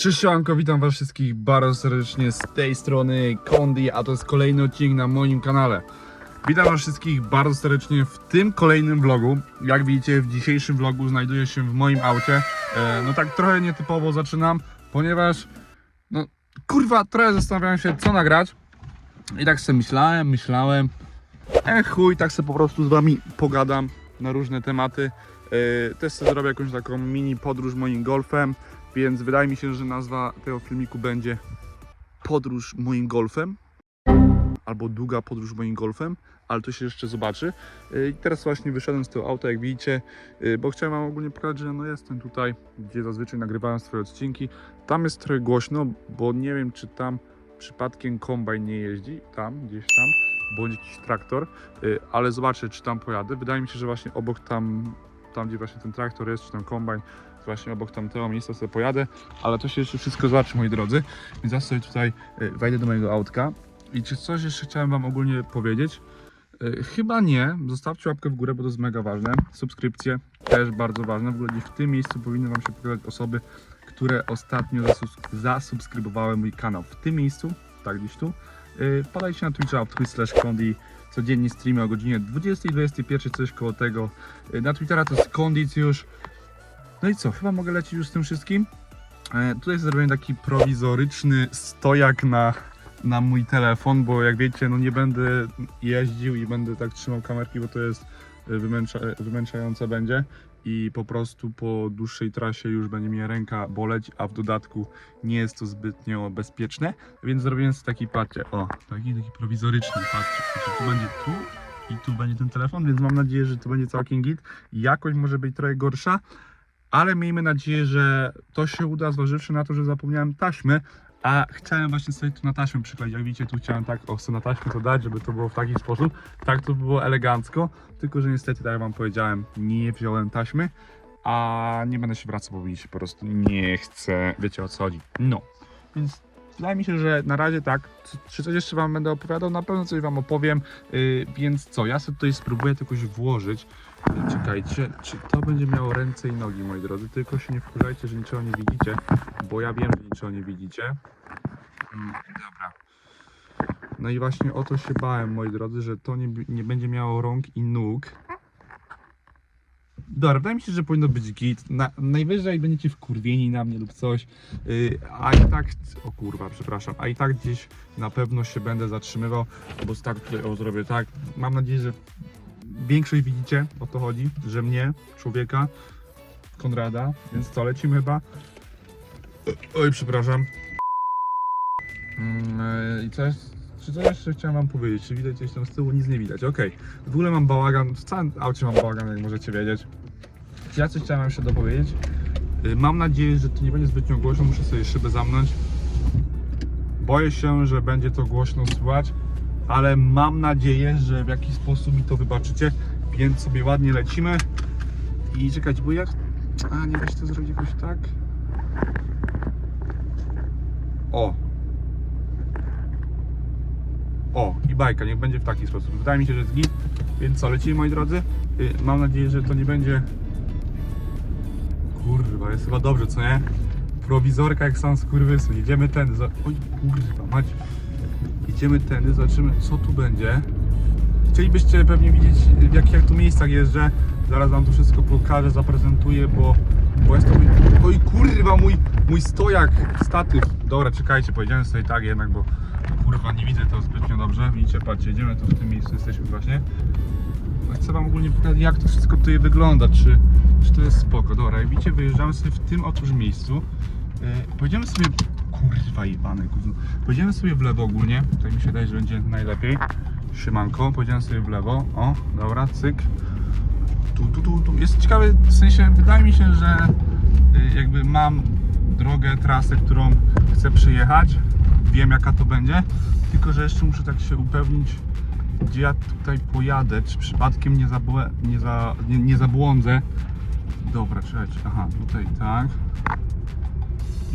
Cześć Siemanko, witam was wszystkich bardzo serdecznie z tej strony Kondi, a to jest kolejny odcinek na moim kanale. Witam was wszystkich bardzo serdecznie w tym kolejnym vlogu. Jak widzicie w dzisiejszym vlogu znajduję się w moim aucie. E, no tak trochę nietypowo zaczynam, ponieważ no kurwa trochę zastanawiałem się co nagrać. I tak sobie myślałem, myślałem. E chuj, tak sobie po prostu z wami pogadam na różne tematy. E, też sobie zrobię jakąś taką mini podróż moim golfem. Więc wydaje mi się, że nazwa tego filmiku będzie Podróż moim golfem. Albo długa podróż moim golfem, ale to się jeszcze zobaczy. I teraz właśnie wyszedłem z tego auta, jak widzicie, yy, bo chciałem Wam ogólnie pokazać, że no jestem tutaj, gdzie zazwyczaj nagrywałem swoje odcinki. Tam jest trochę głośno, bo nie wiem, czy tam przypadkiem kombajn nie jeździ, tam, gdzieś tam, bądź jakiś traktor, yy, ale zobaczę, czy tam pojadę. Wydaje mi się, że właśnie obok tam, tam gdzie właśnie ten traktor jest, czy tam kombajn, właśnie obok tamtego miejsca sobie pojadę, ale to się jeszcze wszystko zobaczy, moi drodzy. Więc ja sobie tutaj y, wejdę do mojego autka. I czy coś jeszcze chciałem Wam ogólnie powiedzieć? Y, Chyba nie. Zostawcie łapkę w górę, bo to jest mega ważne. Subskrypcje też bardzo ważne. W ogóle w tym miejscu powinny Wam się pokazać osoby, które ostatnio zasubskrybowały mój kanał. W tym miejscu, tak gdzieś tu. Y, Podajcie na Twitcha, twitch slash Kondi. Codziennie streamy o godzinie 20-21, coś koło tego. Na Twittera to jest Kondicjusz. No i co, chyba mogę lecieć już z tym wszystkim. E, tutaj zrobiłem taki prowizoryczny stojak na, na mój telefon, bo jak wiecie, no nie będę jeździł i będę tak trzymał kamerki, bo to jest e, wymęcza, e, wymęczające będzie i po prostu po dłuższej trasie już będzie mnie ręka boleć, a w dodatku nie jest to zbytnio bezpieczne, więc zrobiłem sobie taki, patrzcie, o, taki, taki prowizoryczny, patrzcie, Znaczy, tu będzie tu i tu będzie ten telefon, więc mam nadzieję, że to będzie całkiem git. Jakość może być trochę gorsza, ale miejmy nadzieję, że to się uda, zważywszy na to, że zapomniałem taśmy, a chciałem właśnie sobie tu na taśmę przykleić. Jak widzicie, tu chciałem tak, o, chcę na taśmę to dać, żeby to było w taki sposób. Tak to było elegancko, tylko że niestety, tak jak wam powiedziałem, nie wziąłem taśmy, a nie będę się wracał, bo mi się po prostu nie chcę, wiecie o co chodzi. No, więc wydaje mi się, że na razie tak, czy coś jeszcze wam będę opowiadał, na pewno coś wam opowiem, yy, więc co, ja sobie tutaj spróbuję to jakoś włożyć. Czekajcie, czy to będzie miało ręce i nogi, moi drodzy? Tylko się nie wkurzajcie, że niczego nie widzicie, bo ja wiem, że niczego nie widzicie. Mm, dobra. No i właśnie o to się bałem, moi drodzy, że to nie, nie będzie miało rąk i nóg. Dobra, wydaje mi się, że powinno być git. Na, najwyżej będziecie wkurwieni na mnie lub coś. Yy, a i tak, o kurwa, przepraszam, a i tak gdzieś na pewno się będę zatrzymywał, bo tak tutaj o, zrobię tak. Mam nadzieję, że większość widzicie, o to chodzi, że mnie, człowieka, Konrada, więc co, lecimy chyba. Oj, przepraszam. Mm, e, I co, jest- czy coś jeszcze chciałem wam powiedzieć? Czy widać coś tam z tyłu? Nic nie widać, okej. W ogóle mam bałagan, w całym aucie mam bałagan, jak możecie wiedzieć. Ja coś chciałem jeszcze dopowiedzieć? Y, Mam nadzieję, że to nie będzie zbytnio głośno, muszę sobie szybę zamknąć. Boję się, że będzie to głośno słychać, ale mam nadzieję, że w jakiś sposób mi to wybaczycie, więc sobie ładnie lecimy. I czekać, bo jak... A, nie da się to zrobić jakoś tak? O! O, i bajka, niech będzie w taki sposób. Wydaje mi się, że jest git, więc co, lecimy moi drodzy. Y, Mam nadzieję, że to nie będzie... Kurwa, jest chyba dobrze, co nie? Prowizorka jak sam skurwysyn. Jedziemy za... oj kurwa, mać. Idziemy tędy, zobaczymy co tu będzie. Chcielibyście pewnie widzieć w jakich jak tu miejscach jeżdżę. Zaraz wam to wszystko pokażę, zaprezentuję, bo, bo jest to. Oj kurwa, mój, mój stojak, statyw. Dobra, czekajcie, powiedziałem sobie tak jednak, bo kurwa nie widzę to zbytnio dobrze. Widzicie, patrzcie, jedziemy tu w tym miejscu, jesteśmy właśnie. No, Chcę wam ogólnie pokazać jak to wszystko tutaj wygląda, czy, czy to jest spoko. Dobra, jak widzicie, wyjeżdżamy sobie w tym otóż miejscu. Yy, pojedziemy sobie... Kurwa gówno. Pojedziemy sobie w lewo ogólnie, tutaj mi się wydaje, że będzie najlepiej. Szymanko, pojedziemy sobie w lewo. O, dobra, cyk. Tu, tu, tu, tu. Jest ciekawy, w sensie wydaje mi się, że y, jakby mam drogę, trasę, którą chcę przyjechać. Wiem jaka to będzie, tylko że jeszcze muszę tak się upewnić, gdzie ja tutaj pojadę, czy przypadkiem nie, zabłę, nie, za, nie, nie zabłądzę. Dobra, czekajcie, aha, tutaj tak.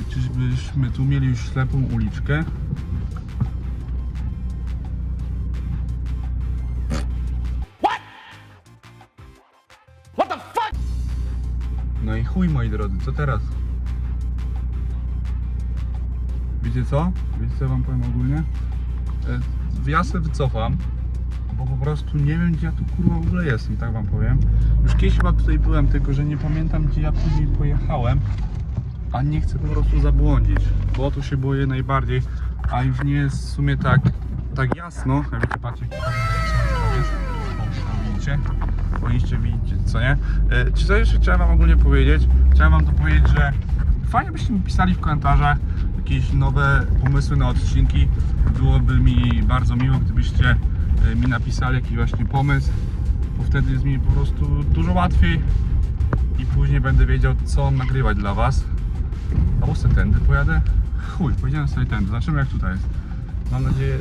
Czyżbyśmy tu mieli już ślepą uliczkę? No i chuj moi drodzy, co teraz? Wiecie co? Wiecie co wam powiem ogólnie? E, Ja sobie wycofam, bo po prostu nie wiem gdzie ja tu kurwa w ogóle jestem, tak wam powiem. Już kiedyś chyba tutaj byłem, tylko że nie pamiętam gdzie ja później pojechałem, a nie chcę po prostu zabłądzić, bo to się boję najbardziej, a już nie jest w sumie tak, tak jasno. Jak wiecie, patrzcie, widzicie? Powinniście widzieć, co nie? E, Czy coś jeszcze chciałem wam ogólnie powiedzieć? Chciałem wam to powiedzieć, że fajnie byście mi pisali w komentarzach jakieś nowe pomysły na odcinki. Byłoby mi bardzo miło, gdybyście e, mi napisali jakiś właśnie pomysł, bo wtedy jest mi po prostu dużo łatwiej i później będę wiedział, co nagrywać dla was. Albo tędy pojadę. Chuj, pojedziemy sobie tędy, zobaczymy jak tutaj jest. Mam nadzieję,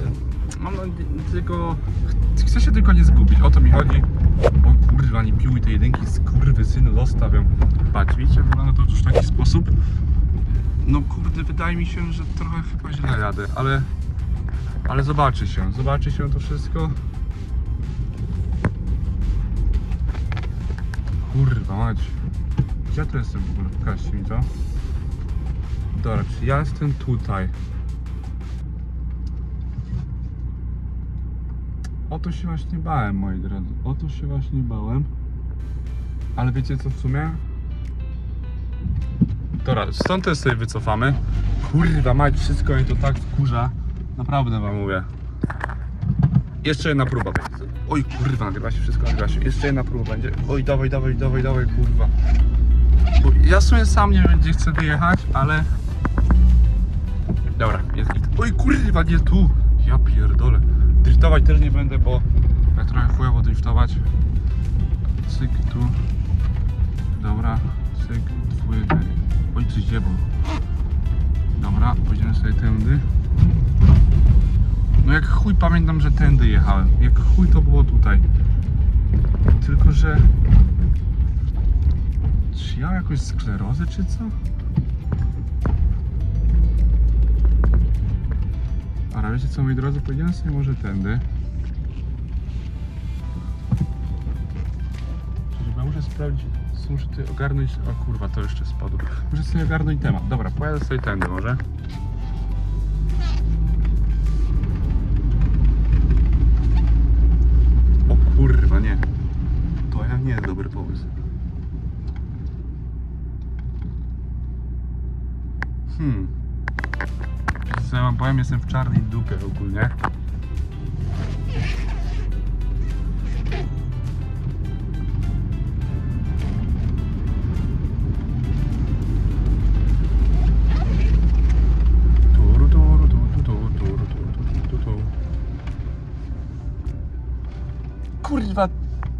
mam nadzieję, tylko, ch- chcę się tylko nie zgubić, o to mi chodzi. O kurwa, nie piłuj tej jedynki, skurwy synu, zostawiam. Patrz, widzicie, wygląda to już w taki sposób. No kurde, wydaje mi się, że trochę chyba źle jadę, ale, ale zobaczy się, zobaczy się to wszystko. Kurwa mać. Gdzie to jestem w ogóle? Pokażcie mi to. Dobra, czy ja jestem tutaj? O to się właśnie bałem, moi drodzy. O to się właśnie bałem. Ale wiecie co w sumie? Dobra, stąd też sobie wycofamy. Kurwa mać, wszystko mnie to tak wkurza. Naprawdę wam mówię. Jeszcze jedna próba będzie. Oj kurwa, nagrywa się wszystko, nagrywa się. Jeszcze jedna próba będzie. Oj, dawaj, dawaj, dawaj, dawaj, kurwa. Ja w sumie sam nie wiem, gdzie chcę wyjechać, ale... Dobra, jest git. Oj kurwa, nie tu! Ja pierdolę. Driftować też nie będę, bo tak trochę chujowo driftować. Cyk tu. Dobra, cyk, dwójkę. Oj, coś dziebo. Dobra, pójdziemy sobie tędy. No jak chuj pamiętam, że tędy jechałem. Jak chuj to było tutaj. Tylko, że... Czy ja mam jakąś sklerozę, czy co? Ale wiecie co, moi drodzy, pojedziemy sobie może tędy. Ja muszę sprawdzić, muszę tutaj ogarnąć... O kurwa, to jeszcze spadło. Muszę sobie ogarnąć temat. Dobra, pojadę sobie tędy może. Powiem, jestem w czarnej dupie ogólnie. Kurwa,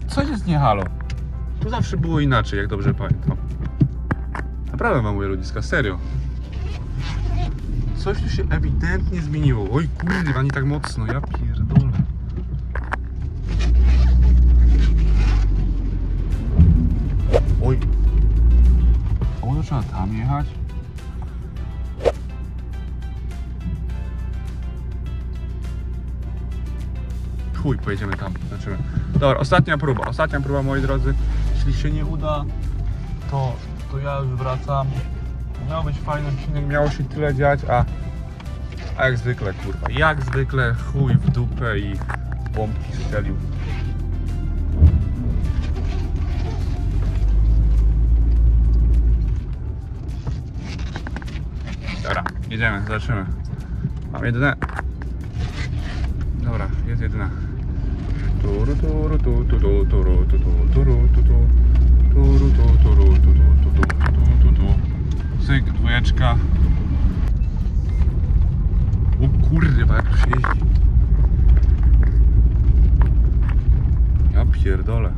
co jest nie halo? Tu zawsze było inaczej, jak dobrze pamiętam. Naprawdę wam mówię ludziska, serio. Coś tu się ewidentnie zmieniło. Oj kurwa, nie tak mocno, ja pierdolę. Oj. A może trzeba tam jechać? Chuj, pojedziemy tam, zobaczymy. Dobra, ostatnia próba, ostatnia próba moi drodzy. Jeśli się nie uda, to, to ja już wracam. Miał być fajny odcinek, miało się tyle dziać, a, a jak zwykle kurwa, jak zwykle chuj w dupę i bombki strzelił. Dobra, jedziemy, zobaczymy. Mam jedyne. Dobra, jest jedyna. Turu, turu, tu, tu, tu, turu, tu, tu, turu, tu, tu. Turu, tu, turu, tu, tu, tu, tu, tu, tu, tu. Cyk, dwójeczka. O kurwa, jak tu się jeździ. Ja pierdolę.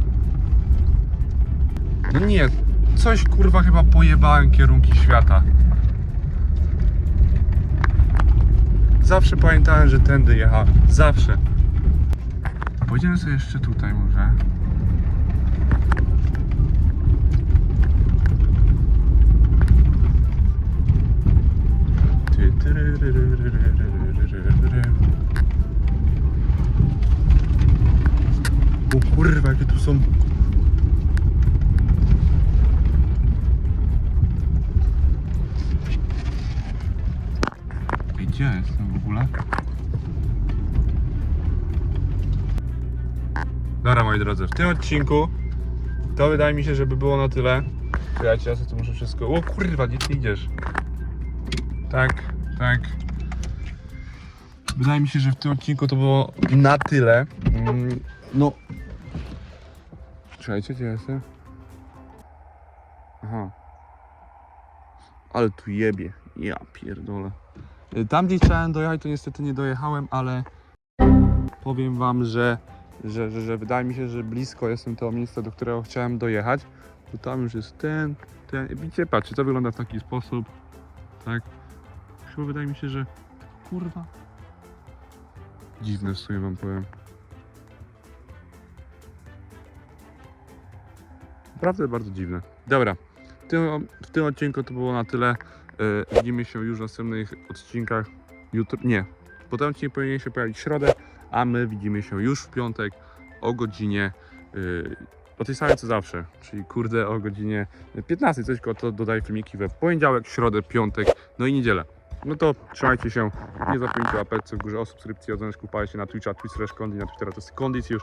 No nie, coś kurwa chyba pojebałem kierunki świata. Zawsze pamiętałem, że tędy jechałem. Zawsze. Pójdziemy sobie jeszcze tutaj może. Jakie tu są... Gdzie jestem w ogóle? Dobra moi drodzy, w tym odcinku to wydaje mi się, żeby było na tyle. Czekajcie, ja sobie tu muszę wszystko... O kurwa, gdzie ty idziesz? Tak, tak. Wydaje mi się, że w tym odcinku to było na tyle. Mm, No. Czekajcie, gdzie ja jestem? Aha. Ale tu jebie. Ja pierdolę. Y, Tam gdzie chciałem dojechać, to niestety nie dojechałem, ale powiem wam, że, że, że, że wydaje mi się, że blisko jestem tego miejsca, do którego chciałem dojechać. To tam już jest ten, ten. Widzicie, patrzcie, to wygląda w taki sposób. Tak. Chyba wydaje mi się, że. Kurwa. Dziwne w sumie wam powiem. Naprawdę bardzo dziwne. Dobra. W tym, w tym odcinku to było na tyle. Yy, widzimy się już w następnych odcinkach. Jutro. Nie. Potem odcinek powinien się pojawić w środę, a my widzimy się już w piątek o godzinie. Yy, o tej samej co zawsze, czyli kurde o godzinie 15, coś tylko to dodaję filmiki we poniedziałek, środę, piątek, no i niedzielę. No to trzymajcie się, nie zapomnijcie łapeczce w górze o subskrypcji, o dzwoneczku, się na Twitcha, Twitch slash Kondi, na Twittera to jest Kondis już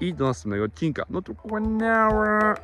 i do następnego odcinka. No to one hour.